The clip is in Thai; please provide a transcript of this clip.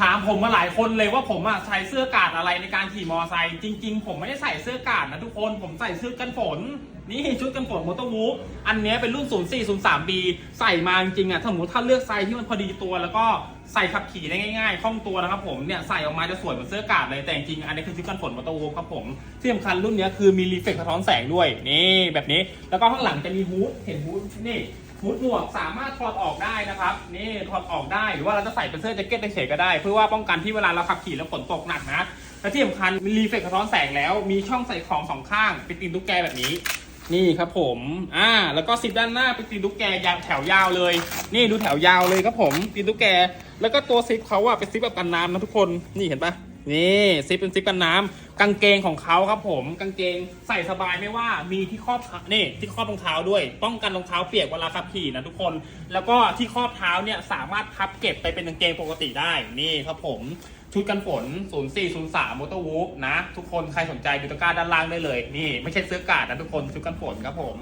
ถามผมมาหลายคนเลยว่าผมอะใส่เสื้อกาดอะไรในการขี่มอไซค์จริง ๆ ผมไม่ได้ใส่เสื้อกาดนะทุกคนผมใส่เสื้อกันฝน นี่ชุดกันฝนมอเตอร์วูฟอันเนี้ยเป็นรุ่น 0403B ใส่มาจริงๆอะถ้าสมมติถ้าเลือกไซส์ที่มันพอดีตัว แล้วก็ใส่ขับขี่ได้ง่ายๆคล่องตัวนะครับผมเนี่ยใส่ออกมาจะสวยเหมือนเสื้อกาดเลยแต่จริงๆอันนี้คือชุดกันฝนมอเตอร์วูฟครับผมที่สำคัญรุ่นเนี้ยคือมีรีเฟกสะท้อนแสงด้วยนี่แบบนี้แล้วก็ข้างหลังจะมีฮูดเห็นฮูดนี่ ฮูดหมวกสามารถถอดออกได้นะครับ นี่ถอดออกได้หรือว่าเราจะใส่เป็นเสื้อแจ็คเก็ตเฉยๆก็ได้ เพื่อว่าป้องกันที่เวลาเราขับขี่แล้วฝนตกหนักนะและที่สำคัญมีรีเฟกสะท้อนแสงแล้วมีช่องใส่ของสองข้างเป็นตีนตุ๊กแกแบบนี้ นี่ครับผมอ่าแล้วก็ซิปด้านหน้าเป็นตีนตุ๊กแกยาวแถวยาวเลย นี่ดูแถวยาวเลยครับผมตีนตุ๊กแก แล้วก็ตัวซิปเขาอะเป็นซิปแบบกันน้ำนะทุกคนนี่เห็นปะ นี่ซิปเป็นซิปกันน้ำกางเกงของเขาครับผมกางเกงใส่สบายไม่ว่ามีที่ครอบนี่ที่ครอบรองเท้าด้วย ป้องกันรองเท้าเปียกเวลาขับขี่นะทุกคน แล้วก็ที่ครอบเท้าเนี่ยสามารถพับเก็บไปเป็นกางเกงปกติได้นี่ครับผมชุดกันฝน 0403 m o t o r w o o f นะ ทุกคนใครสนใจดูตะกร้าด้านล่างได้เลย นี่ ไม่ใช่เสื้อกาดนะทุกคนชุดกันฝนครับผม